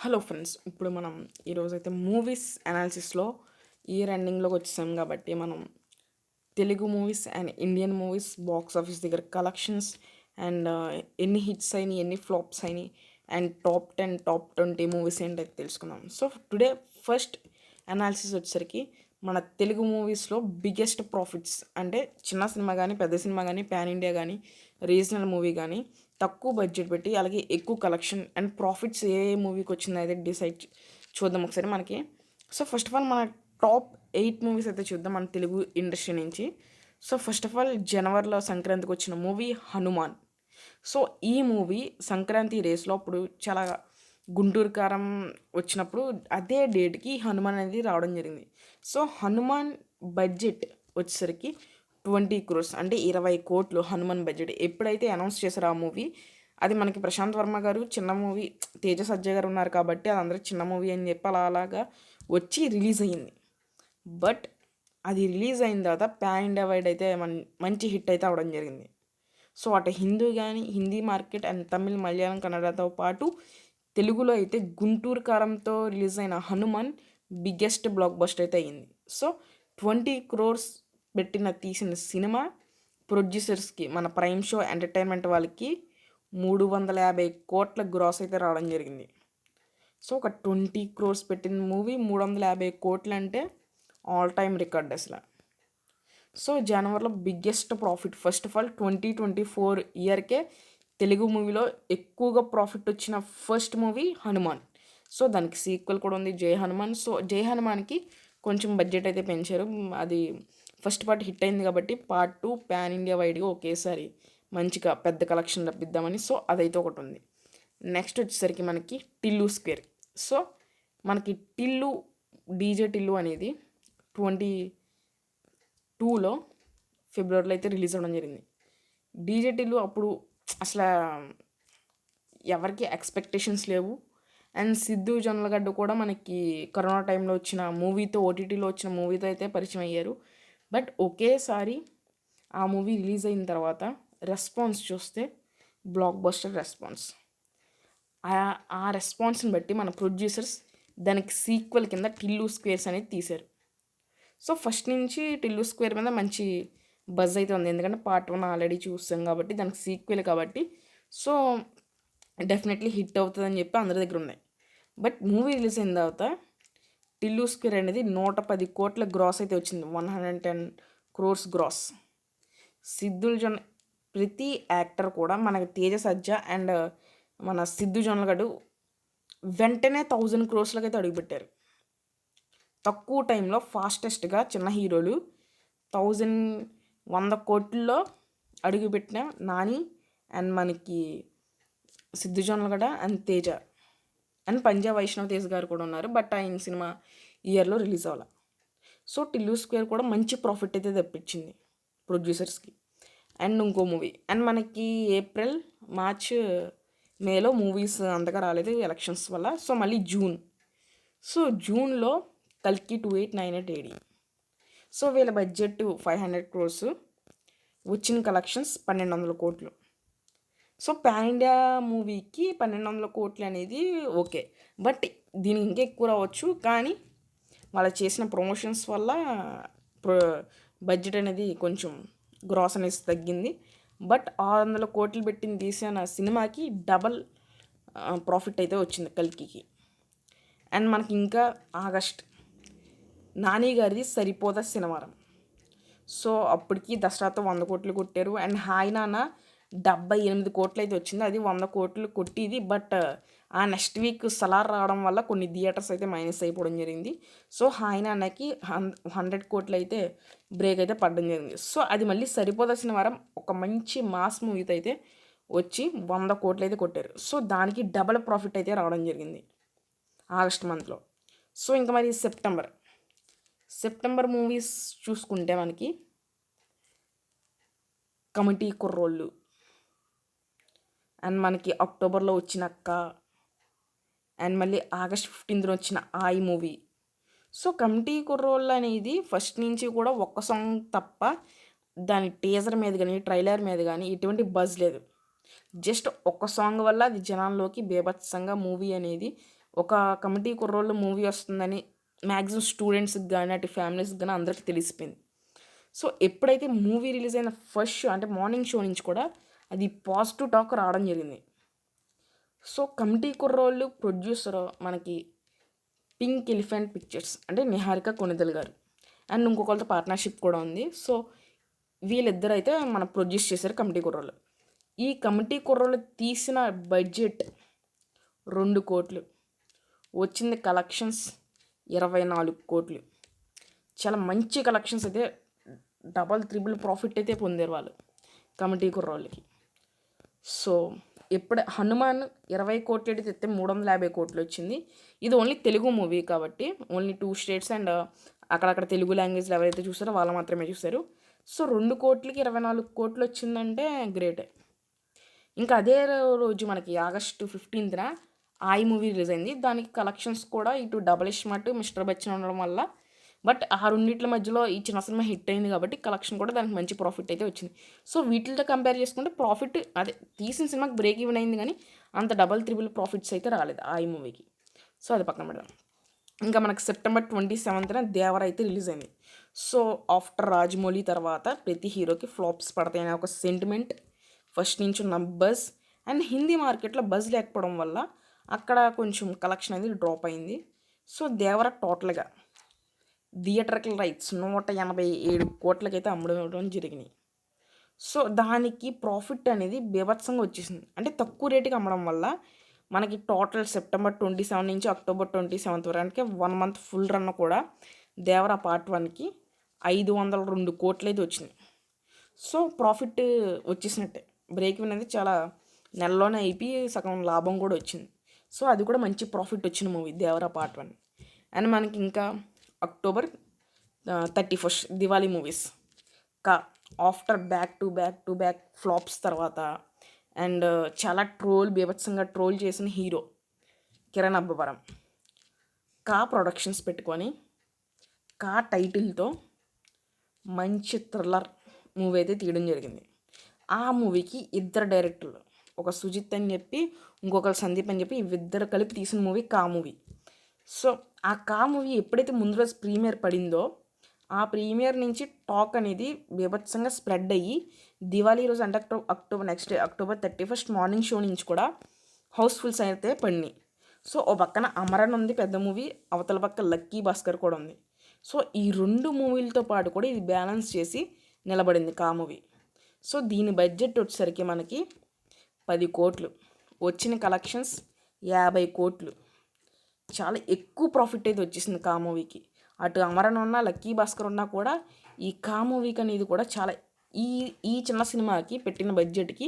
Hello friends ఇప్పుడు మనం ఈరోజు అయితే మూవీస్ అనాలిసిస్లో ఇయర్ ఎండింగ్లోకి వచ్చేసాం కాబట్టి మనం Telugu movies and Indian movies box office దగ్గర కలెక్షన్స్ అండ్ uh, ఎన్ని హిట్స్ అయినాయి ఎన్ని ఫ్లాప్స్ అయినాయి and top ten top twenty movies ఏంటో తెలుసుకుందాం. సో టుడే ఫస్ట్ అనాలిసిస్ వచ్చేసరికి మన తెలుగు మూవీస్లో బిగ్గెస్ట్ ప్రాఫిట్స్ అంటే చిన్న సినిమా కానీ పెద్ద సినిమా కానీ ప్యాన్ ఇండియా కానీ రీజనల్ మూవీ కానీ తక్కువ బడ్జెట్ పెట్టి అలాగే ఎక్కువ కలెక్షన్ అండ్ ప్రాఫిట్స్ ఏ మూవీకి వచ్చిందో అయితే డిసైడ్ చూద్దాం ఒకసారి మనకి. సో ఫస్ట్ ఆఫ్ ఆల్ మన టాప్ ఎయిట్ మూవీస్ అయితే చూద్దాం మన తెలుగు ఇండస్ట్రీ నుంచి. సో ఫస్ట్ ఆఫ్ ఆల్ జనవరిలో సంక్రాంతికి వచ్చిన మూవీ హనుమాన్. సో ఈ మూవీ సంక్రాంతి రేస్లో అప్పుడు చాలా గుంటూరు కారం వచ్చినప్పుడు అదే డేట్కి హనుమాన్ అనేది రావడం జరిగింది. సో హనుమాన్ బడ్జెట్ వచ్చేసరికి ట్వంటీ క్రోర్స్ అంటే ఇరవై కోట్లు హనుమాన్ బడ్జెట్. ఎప్పుడైతే అనౌన్స్ చేశారో ఆ మూవీ అది మనకి ప్రశాంత్ వర్మ గారు చిన్న మూవీ తేజ సజ్జ గారు ఉన్నారు కాబట్టి అది అందరూ చిన్న మూవీ అని చెప్పి అలా అలాగా వచ్చి రిలీజ్ అయ్యింది బట్ అది రిలీజ్ అయిన తర్వాత ప్యాన్ ఇండియా వైడ్ అయితే మంచి హిట్ అయితే అవడం జరిగింది. సో అటు హిందూ కానీ హిందీ మార్కెట్ అండ్ తమిళ్ మలయాళం కన్నడతో పాటు తెలుగులో అయితే గుంటూరు కారంతో రిలీజ్ అయిన హనుమాన్ బిగ్గెస్ట్ బ్లాక్ బస్టర్ అయితే అయ్యింది. సో ట్వంటీ క్రోర్స్ పెట్టిన తీసిన సినిమా ప్రొడ్యూసర్స్కి మన ప్రైమ్ షో ఎంటర్టైన్మెంట్ వాళ్ళకి మూడు వందల యాభై కోట్ల గ్రాస్ అయితే రావడం జరిగింది. సో ఒక ట్వంటీ క్రోర్స్ పెట్టిన మూవీ మూడు వందల యాభై కోట్లు అంటే ఆల్ టైమ్ రికార్డ్ అసలు. సో జనవరిలో biggest profit. First of all twenty twenty four ఇయర్కే Telugu మూవీలో ఎక్కువగా ప్రాఫిట్ వచ్చిన ఫస్ట్ మూవీ హనుమాన్. సో దానికి సీక్వెల్ కూడా ఉంది జై హనుమాన్. సో జై హనుమాన్కి కొంచెం బడ్జెట్ అయితే పెంచారు. అది ఫస్ట్ పార్ట్ హిట్ అయింది కాబట్టి పార్ట్ టూ ప్యాన్ ఇండియా వైడ్గా ఒకేసారి మంచిగా పెద్ద కలెక్షన్ రప్పిద్దామని. సో అదైతే ఒకటి ఉంది. నెక్స్ట్ వచ్చేసరికి మనకి టిల్లు స్క్వేర్. సో మనకి టిల్లు డీజే టిల్లు అనేది ట్వంటీ టూలో ఫిబ్రవరిలో అయితే రిలీజ్ అవ్వడం జరిగింది. డీజే టిల్లు అప్పుడు అసలు ఎవరికి ఎక్స్పెక్టేషన్స్ లేవు. అండ్ సిద్ధు జొన్నలగడ్డ కూడా మనకి కరోనా టైంలో వచ్చిన మూవీతో ఓటీటీలో వచ్చిన మూవీతో అయితే పరిచయం అయ్యారు. బట్ ఒకేసారి ఆ మూవీ రిలీజ్ అయిన తర్వాత రెస్పాన్స్ చూస్తే బ్లాక్ బస్టర్ రెస్పాన్స్. ఆ రెస్పాన్స్ని బట్టి మన ప్రొడ్యూసర్స్ దానికి సీక్వెల్ కింద టిల్లు స్క్వేర్స్ అనేది తీశారు. సో ఫస్ట్ నుంచి టిల్లు స్క్వేర్ మీద మంచి బజ్ అయితే ఉంది. ఎందుకంటే పార్ట్ వన్ ఆల్రెడీ చూస్తాం కాబట్టి దానికి సీక్వెల్ కాబట్టి సో డెఫినెట్లీ హిట్ అవుతుందని చెప్పి అందరి దగ్గర ఉన్నాయి. బట్ మూవీ రిలీజ్ అయిన తర్వాత టిల్లు స్క్వేర్ అనేది నూట పది కోట్ల గ్రాస్ అయితే వచ్చింది. One hundred ten crores gross. సిద్ధుల్ జొన్ ప్రతి యాక్టర్ కూడా మనకి తేజ సజ్జ అండ్ మన సిద్ధు గడు వెంటనే థౌజండ్ క్రోర్స్లకు అయితే అడుగుపెట్టారు. తక్కువ టైంలో ఫాస్టెస్ట్గా చిన్న హీరోలు థౌజండ్ వంద కోట్లలో అడుగుపెట్టిన నాని అండ్ మనకి సిద్ధు గడ అండ్ తేజ. అండ్ పంజాబ్ వైష్ణవ్ తేజ్ గారు కూడా ఉన్నారు. బట్ ఆయన సినిమా ఇయర్లో రిలీజ్ అవ్వాలి. సో టిల్లు స్క్వేర్ కూడా మంచి ప్రాఫిట్ అయితే తెప్పించింది ప్రొడ్యూసర్స్కి. అండ్ ఇంకో మూవీ. అండ్ మనకి ఏప్రిల్ మార్చ్ మేలో మూవీస్ అంతగా రాలేదు ఎలక్షన్స్ వల్ల. సో మళ్ళీ జూన్. సో జూన్లో కల్కి two eight nine eight AD so వీళ్ళ బడ్జెట్ ఫైవ్ హండ్రెడ్ క్రోర్స్. వచ్చిన కలెక్షన్స్ పన్నెండు వందల కోట్లు. సో పాన్ ఇండియా మూవీకి పన్నెండు వందల కోట్లు అనేది ఓకే. బట్ దీనికి ఇంకా ఎక్కువ రావచ్చు. కానీ వాళ్ళు చేసిన ప్రమోషన్స్ వల్ల బడ్జెట్ అనేది కొంచెం గ్రాస్ అనేది తగ్గింది. బట్ ఆరు వందల కోట్లు పెట్టింది తీసిన సినిమాకి డబల్ ప్రాఫిట్ అయితే వచ్చింది కల్కికి. అండ్ మనకి ఇంకా ఆగస్ట్ నాని గారిది సరిపోదా సినిమారం సో అప్పటికి దసరాతో వంద కోట్లు కొట్టారు. అండ్ హాయ్ నాన్న డెబ్బై ఎనిమిది కోట్లు అయితే వచ్చింది. అది వంద కోట్లు కొట్టిది. బట్ ఆ నెక్స్ట్ వీక్ సలార్ రావడం వల్ల కొన్ని థియేటర్స్ అయితే మైనస్ అయిపోవడం జరిగింది. సో ఆయన అన్నకి హండ్రెడ్ కోట్లు అయితే బ్రేక్ అయితే పడడం జరిగింది. సో అది మళ్ళీ సరిపోదాల్సిన వారం ఒక మంచి మాస్ మూవీతో అయితే వచ్చి వంద కోట్లు అయితే కొట్టారు. సో దానికి డబల్ ప్రాఫిట్ అయితే రావడం జరిగింది ఆగస్ట్ మంత్లో. సో ఇంకా మరి సెప్టెంబర్. సెప్టెంబర్ మూవీస్ చూసుకుంటే మనకి కమిటీ కుర్రోళ్ళు అండ్ మనకి అక్టోబర్లో వచ్చిన అక్క. అండ్ మళ్ళీ ఆగస్ట్ ఫిఫ్టీన్త్న వచ్చిన ఆయి మూవీ. సో కమిటీ కుర్రోళ్ళు అనేది ఫస్ట్ నుంచి కూడా ఒక్క సాంగ్ తప్ప దాని టీజర్ మీద కానీ ట్రైలర్ మీద కానీ ఎటువంటి బజ్ లేదు. జస్ట్ ఒక్క సాంగ్ వల్ల అది జనాల్లోకి బేభత్సంగా మూవీ అనేది ఒక కమిటీ కుర్రోళ్ళు మూవీ వస్తుందని మ్యాక్సిమం స్టూడెంట్స్కి కానీ అటు ఫ్యామిలీస్కి కానీ అందరికీ తెలిసిపోయింది. సో ఎప్పుడైతే మూవీ రిలీజ్ అయిన ఫస్ట్ షో అంటే మార్నింగ్ షో నుంచి కూడా అది పాజిటివ్ టాక్ రావడం జరిగింది. సో కమిటీ కుర్రోళ్ళు ప్రొడ్యూసర్ మనకి పింక్ ఎలిఫెంట్ పిక్చర్స్ అంటే నిహారిక కొనిదల్ గారు. అండ్ ఇంకొకరితో పార్ట్నర్షిప్ కూడా ఉంది. సో వీళ్ళిద్దరు అయితే మన ప్రొడ్యూస్ చేశారు కమిటీ కుర్రోళ్ళు. ఈ కమిటీ కుర్రోళ్ళు తీసిన బడ్జెట్ రెండు కోట్లు. వచ్చింది కలెక్షన్స్ ఇరవై నాలుగు కోట్లు. చాలా మంచి కలెక్షన్స్ అయితే డబల్ త్రిబుల్ ప్రాఫిట్ అయితే పొందారు వాళ్ళు కమిటీ కుర్రోళ్ళకి. సో ఎప్పుడు హనుమాన్ ఇరవై కోట్లు అయితే తెస్తే మూడు వందల యాభై కోట్లు వచ్చింది. ఇది ఓన్లీ తెలుగు మూవీ కాబట్టి ఓన్లీ టూ స్టేట్స్ అండ్ అక్కడక్కడ తెలుగు లాంగ్వేజ్లో ఎవరైతే చూసారో వాళ్ళు మాత్రమే చూశారు సో రెండు కోట్లకి ఇరవై నాలుగు కోట్లు వచ్చిందంటే గ్రేటే. ఇంకా అదే రోజు మనకి ఆగస్టు ఫిఫ్టీన్త్న ఆయి మూవీ రిలీజ్ అయింది దానికి కలెక్షన్స్ కూడా ఇటు డబల్ మటు మిస్టర్ బచ్చన్ ఉండడం వల్ల బట్ ఆ రెండింటి మధ్యలో ఈ చిన్న సినిమా హిట్ అయింది కాబట్టి కలెక్షన్ కూడా దానికి మంచి ప్రాఫిట్ అయితే వచ్చింది. సో వీటితో కంపేర్ చేసుకుంటే ప్రాఫిట్ అదే తీసిన సినిమాకి బ్రేక్ ఈవెన్ అయింది కానీ అంత డబల్ త్రిబుల్ ప్రాఫిట్స్ అయితే రాలేదు ఆ ఈ మూవీకి. సో అది పక్కన పెడదాం. ఇంకా మనకు సెప్టెంబర్ ట్వంటీ సెవెంత్న దేవర అయితే రిలీజ్ అయింది. సో ఆఫ్టర్ రాజమౌళి తర్వాత ప్రతి హీరోకి ఫ్లాప్స్ పడతాయనే ఒక సెంటిమెంట్ ఫస్ట్ నుంచి ఉన్న బజ్ అండ్ హిందీ మార్కెట్లో బజ్ లేకపోవడం వల్ల అక్కడ కొంచెం కలెక్షన్ అనేది డ్రాప్ అయింది. సో దేవర టోటల్గా థియేటర్కి రైట్స్ నూట ఎనభై ఏడు కోట్లకైతే అమ్మడం జరిగినాయి. సో దానికి ప్రాఫిట్ అనేది బీభత్సంగా వచ్చేసింది. అంటే తక్కువ రేటుకి అమ్మడం వల్ల మనకి టోటల్ సెప్టెంబర్ ట్వంటీ సెవెన్ నుంచి అక్టోబర్ ట్వంటీ సెవెంత్ వరకు వన్ మంత్ ఫుల్ రన్ కూడా దేవరా పార్ట్ వన్కి ఐదు వందల రెండు కోట్లయితే వచ్చినాయి. So profit వచ్చేసినట్టే. బ్రేక్ అనేది చాలా నెలలోనే అయిపోయి సగం లాభం కూడా వచ్చింది. సో అది కూడా మంచి ప్రాఫిట్ వచ్చిన movie Devara part one. And మనకి ఇంకా October thirty first Diwali movies Ka after back to back to back flops తర్వాత. అండ్ uh, చాలా ట్రోల్ బీభత్సంగా ట్రోల్ చేసిన హీరో కిరణ్ అబ్బవరం. కా ప్రొడక్షన్స్ పెట్టుకొని కా టైటిల్తో మంచి థ్రిల్లర్ మూవీ అయితే తీయడం జరిగింది. ఆ మూవీకి ఇద్దరు డైరెక్టర్లు ఒక సుజిత్ అని చెప్పి ఇంకొకరు సందీప్ అని చెప్పి ఇద్దరు కలిపి తీసిన మూవీ కా మూవీ సో ఆ కా మూవీ ఎప్పుడైతే ముందు రోజు ప్రీమియర్ పడిందో ఆ ప్రీమియర్ నుంచి టాక్ అనేది బీభత్సంగా స్ప్రెడ్ అయ్యి దివాళీ రోజు అంటే October October next October thirty first morning show నుంచి కూడా హౌస్ఫుల్స్ అయితే పడినాయి. సో ఓ పక్కన అమరన్ ఉంది పెద్ద మూవీ అవతల పక్క లక్కీ భాస్కర్ కూడా ఉంది. సో ఈ రెండు మూవీలతో పాటు కూడా ఇది బ్యాలెన్స్ చేసి నిలబడింది కా మూవీ సో దీని బడ్జెట్ వచ్చేసరికి మనకి పది కోట్లు. వచ్చిన కలెక్షన్స్ యాభై కోట్లు. చాలా ఎక్కువ ప్రాఫిట్ అయితే వచ్చేసింది కా మూవీకి. అటు అమరన్ ఉన్న లక్కీ భాస్కర్ ఉన్నా కూడా ఈ కా మూవీకి అనేది కూడా చాలా ఈ ఈ చిన్న సినిమాకి పెట్టిన బడ్జెట్కి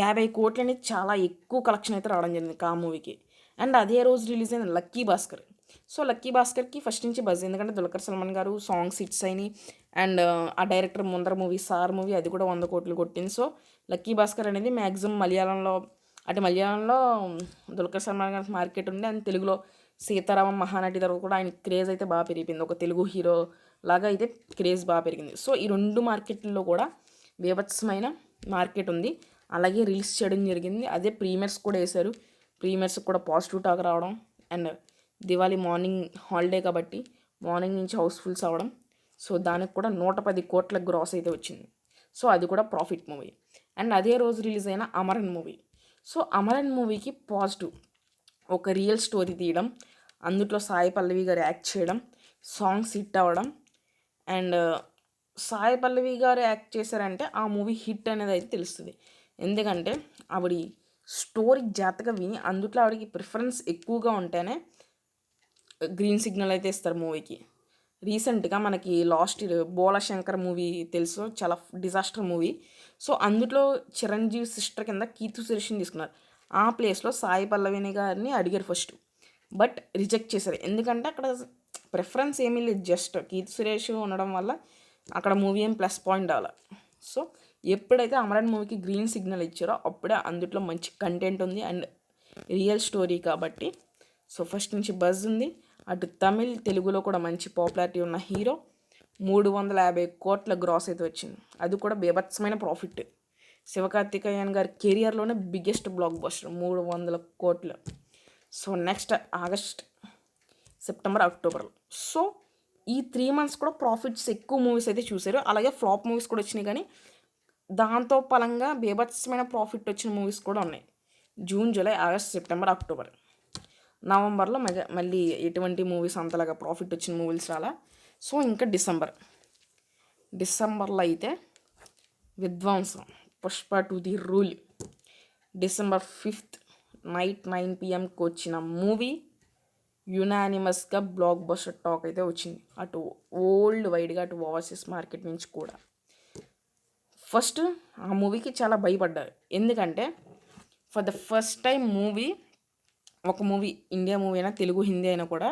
యాభై కోట్లు అనేది చాలా ఎక్కువ కలెక్షన్ అయితే రావడం జరిగింది కా మూవీకి. అండ్ అదే రోజు రిలీజ్ అయిన లక్కీ భాస్కర్. సో లక్కీ భాస్కర్కి ఫస్ట్ నుంచి బజ్ ఎందుకంటే దుల్కర్ సల్మాన్ గారు సాంగ్స్ హిట్స్ అయినాయి. అండ్ ఆ డైరెక్టర్ ముందర మూవీ సార్ మూవీ అది కూడా వంద కోట్లు కొట్టింది. సో లక్కీ భాస్కర్ అనేది మ్యాక్సిమం మలయాళంలో అంటే మలయాళంలో దుల్కర్ సల్మాన్ గారి మార్కెట్ ఉంది. అండ్ తెలుగులో సీతారామం మహానటి తర్వాత కూడా ఆయన క్రేజ్ అయితే బాగా పెరిగిపోయింది ఒక తెలుగు హీరో లాగా అయితే క్రేజ్ బాగా పెరిగింది. సో ఈ రెండు మార్కెట్లలో కూడా బీభత్సమైన మార్కెట్ ఉంది. అలాగే రిలీజ్ చేయడం జరిగింది. అదే ప్రీమియర్స్ కూడా వేశారు. ప్రీమియర్స్ కూడా పాజిటివ్ టాక్ రావడం అండ్ దివాళీ మార్నింగ్ హాలిడే కాబట్టి మార్నింగ్ నుంచి హౌస్ఫుల్స్ అవ్వడం. సో దానికి కూడా నూట పది కోట్ల గ్రాస్ అయితే వచ్చింది. సో అది కూడా ప్రాఫిట్ మూవీ. అండ్ అదే రోజు రిలీజ్ అయిన అమరన్ మూవీ. సో అమరన్ మూవీకి పాజిటివ్ ఒక రియల్ స్టోరీ తీయడం అందులో సాయి పల్లవి గారు యాక్ట్ చేయడం సాంగ్స్ హిట్ అవ్వడం అండ్ uh, సాయి పల్లవి గారు యాక్ట్ చేశారంటే ఆ మూవీ హిట్ అనేది అయితే తెలుస్తుంది. ఎందుకంటే ఆవిడ స్టోరీ జాతగా విని అందుట్లో ఆవిడకి ప్రిఫరెన్స్ ఎక్కువగా ఉంటేనే uh, గ్రీన్ సిగ్నల్ అయితే ఇస్తారు మూవీకి రీసెంట్గా మనకి లాస్ట్ ఇయర్ బోలశంకర్ మూవీ తెలుసు చాలా డిజాస్టర్ మూవీ సో అందులో చిరంజీవి సిస్టర్ కింద కీర్తి సురేష్ని తీసుకున్నారు. ఆ ప్లేస్లో సాయి పల్లవిని గారిని అడిగారు ఫస్ట్. బట్ రిజెక్ట్ చేశారు. ఎందుకంటే అక్కడ ప్రిఫరెన్స్ ఏమీ లేదు. జస్ట్ కీర్తి సురేష్ ఉండడం వల్ల అక్కడ మూవీ ఏం ప్లస్ పాయింట్ అవ్వాలి. సో ఎప్పుడైతే అమరన్ మూవీకి గ్రీన్ సిగ్నల్ ఇచ్చారో అప్పుడే అందులో మంచి కంటెంట్ ఉంది అండ్ రియల్ స్టోరీ కాబట్టి. సో ఫస్ట్ నుంచి బజ్ ఉంది. అటు తమిళ్ తెలుగులో కూడా మంచి పాపులారిటీ ఉన్న హీరో. మూడు వందల యాభై కోట్ల గ్రాస్ అయితే వచ్చింది. అది కూడా బీభత్సమైన ప్రాఫిట్. శివకార్తికేయన్ గారి కెరియర్లోనే బిగ్గెస్ట్ బ్లాక్ బస్టర్ మూడు వందల కోట్లు. So next August September October so ఈ త్రీ మంత్స్ కూడా ప్రాఫిట్స్ ఎక్కువ మూవీస్ అయితే చూశారు. అలాగే ఫ్లాప్ మూవీస్ కూడా వచ్చినాయి కానీ దాంతో పలంగా బీభత్సమైన ప్రాఫిట్ వచ్చిన మూవీస్ కూడా ఉన్నాయి. June July August September October నవంబర్లో మెగా మళ్ళీ ఎటువంటి మూవీస్ అంతలాగా ప్రాఫిట్ వచ్చిన మూవీస్ రాలా. సో ఇంకా డిసెంబర్ డిసెంబర్లో అయితే విధ్వంసం. Pushpa two the rule. December fifth night nine పిఎంకి వచ్చిన మూవీ యునానిమస్గా బ్లాక్ బస్టర్ టాక్ అయితే వచ్చింది. అటు ఓల్డ్ వైడ్గా అటు ఓవర్సీస్ మార్కెట్ నుంచి కూడా. ఫస్ట్ ఆ మూవీకి చాలా భయపడ్డారు. ఎందుకంటే for the first time movie ఒక మూవీ ఇండియా మూవీ అయినా తెలుగు హిందీ అయినా కూడా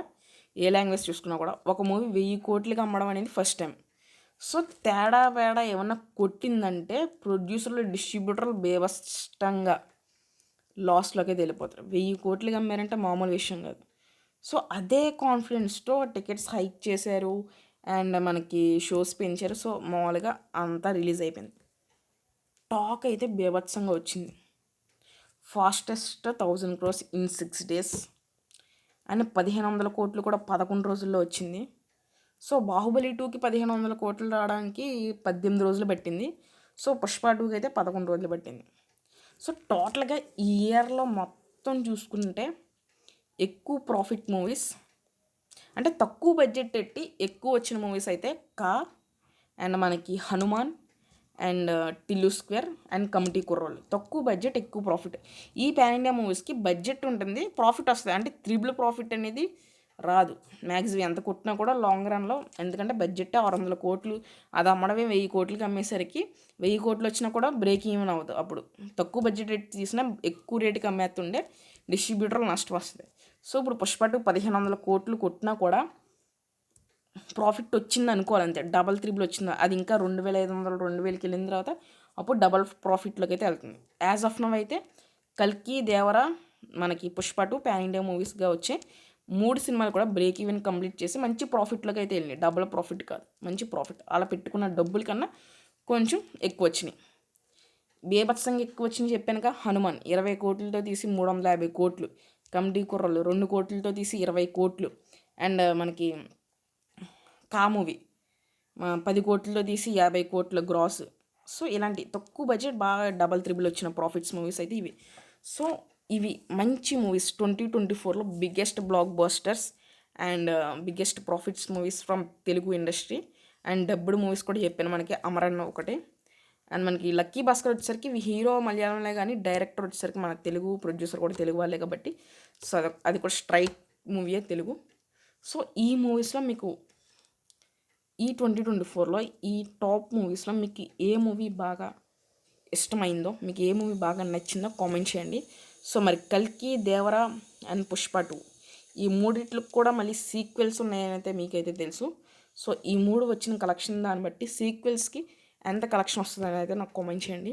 ఏ లాంగ్వేజ్ చూసుకున్నా కూడా ఒక మూవీ వెయ్యి కోట్లకి అమ్మడం అనేది ఫస్ట్ టైం. సో తేడా వేడా ఏమన్నా కొట్టిందంటే ప్రొడ్యూసర్లు డిస్ట్రిబ్యూటర్లు బేవస్టంగా లాస్లోకి వెళ్ళిపోతారు. వెయ్యి కోట్లకి అమ్మారంటే మామూలు విషయం కాదు. సో అదే కాన్ఫిడెన్స్తో టికెట్స్ హైక్ చేశారు అండ్ మనకి షోస్ పెంచారు. సో మామూలుగా అంతా రిలీజ్ అయిపోయింది. టాక్ అయితే బీభత్సంగా వచ్చింది. Fastest thousand crores in six days and పదిహేను వందల కోట్లు కూడా పదకొండు రోజుల్లో వచ్చింది. సో బాహుబలి టూకి పదిహేను వందల కోట్లు రావడానికి పద్దెనిమిది రోజులు పట్టింది. సో పుష్ప టూకి అయితే పదకొండు రోజులు పట్టింది. సో టోటల్గా ఈ ఇయర్లో మొత్తం చూసుకుంటే ఎక్కువ ప్రాఫిట్ మూవీస్ అంటే తక్కువ బడ్జెట్ పెట్టి ఎక్కువ వచ్చిన మూవీస్ అయితే కా అండ్ మనకి Hanuman and Tillu square and committee Kurrollu. తక్కువ బడ్జెట్ ఎక్కువ ప్రాఫిట్. ఈ పాన్ ఇండియా మూవీస్కి బడ్జెట్ ఉంటుంది ప్రాఫిట్ వస్తుంది. అంటే త్రిబుల్ ప్రాఫిట్ అనేది రాదు. మ్యాక్సిమం ఎంత కొట్టినా కూడా లాంగ్ రన్లో ఎందుకంటే బడ్జెట్ ఆరు వందల కోట్లు అది అమ్మడమే వెయ్యి కోట్లకి అమ్మేసరికి వెయ్యి కోట్లు వచ్చినా కూడా బ్రేక్ ఈవెన్ అవ్వదు అప్పుడు. తక్కువ బడ్జెట్ రేట్ తీసినా ఎక్కువ రేటుకి అమ్మేస్తుండే డిస్ట్రిబ్యూటర్లు నష్టం వస్తుంది. సో ఇప్పుడు పుష్పటు పదిహేను వందల కోట్లు కొట్టినా కూడా ప్రాఫిట్ వచ్చింది అనుకోవాలి అంతే డబల్ త్రిబుల్ వచ్చింది? అది ఇంకా రెండు వేల ఐదు వందలు రెండు వేలకి వెళ్ళిన తర్వాత అప్పుడు డబల్ ప్రాఫిట్లోకి అయితే వెళ్తుంది. యాజ్ ఆఫ్ నవ్ అయితే కల్కి దేవరా మనకి పుష్ప టూ ప్యాన్ ఇండియా మూవీస్గా వచ్చే మూడు సినిమాలు కూడా బ్రేక్ ఈవెన్ కంప్లీట్ చేసి మంచి ప్రాఫిట్లోకి అయితే వెళ్ళినాయి. డబుల్ ప్రాఫిట్ కాదు. మంచి ప్రాఫిట్ అలా పెట్టుకున్న డబ్బుల కన్నా కొంచెం ఎక్కువ వచ్చినాయి. బేభత్సంగా ఎక్కువ వచ్చినాయి చెప్పానుక హనుమాన్. ఇరవై కోట్లతో తీసి మూడు వందల యాభై కోట్లు. కమిటీ కుర్రలు రెండు కోట్లతో తీసి ఇరవై కోట్లు. అండ్ మనకి కా మూవీ. పది కోట్లతో తీసి యాభై కోట్ల గ్రాస్ సో ఇలాంటి తక్కువ బడ్జెట్ బాగా డబల్ త్రిబుల్ వచ్చిన ప్రాఫిట్స్ మూవీస్ అయితే ఇవి. సో ఇవి మంచి మూవీస్ ట్వంటీ ట్వంటీ ఫోర్లో biggest block busters and biggest profits movies from Telugu industry. And dubbed movies కూడా చెప్పాను మనకి అమరన్న ఒకటి. అండ్ మనకి లక్కీ భాస్కర్ వచ్చేసరికి హీరో మలయాళంలో కానీ డైరెక్టర్ వచ్చేసరికి మన తెలుగు ప్రొడ్యూసర్ కూడా తెలుగు వాళ్ళే కాబట్టి సో అది కూడా స్ట్రైక్ మూవీయే తెలుగు. సో ఈ మూవీస్లో మీకు ఈ ట్వంటీ ట్వంటీ ఫోర్లో ఈ టాప్ మూవీస్లో మీకు ఏ మూవీ బాగా ఇష్టమైందో మీకు ఏ మూవీ బాగా నచ్చిందో కామెంట్ చేయండి. సో మరి కల్కి దేవరా అండ్ పుష్ప టూ. ఈ మూడిట్లకు కూడా మళ్ళీ సీక్వెల్స్ ఉన్నాయని అయితే మీకైతే తెలుసు. సో ఈ మూడు వచ్చిన కలెక్షన్ దాన్ని బట్టి సీక్వెల్స్కి ఎంత కలెక్షన్ వస్తుందని అయితే నాకు కామెంట్ చేయండి.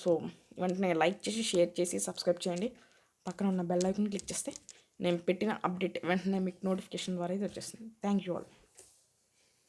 సో వెంటనే లైక్ చేసి షేర్ చేసి సబ్స్క్రైబ్ చేయండి. పక్కన ఉన్న బెల్ ఐకన్ క్లిక్ చేస్తే నేను పెట్టిన అప్డేట్ వెంటనే మీకు నోటిఫికేషన్ ద్వారా అయితే వచ్చేస్తుంది. Thank you all.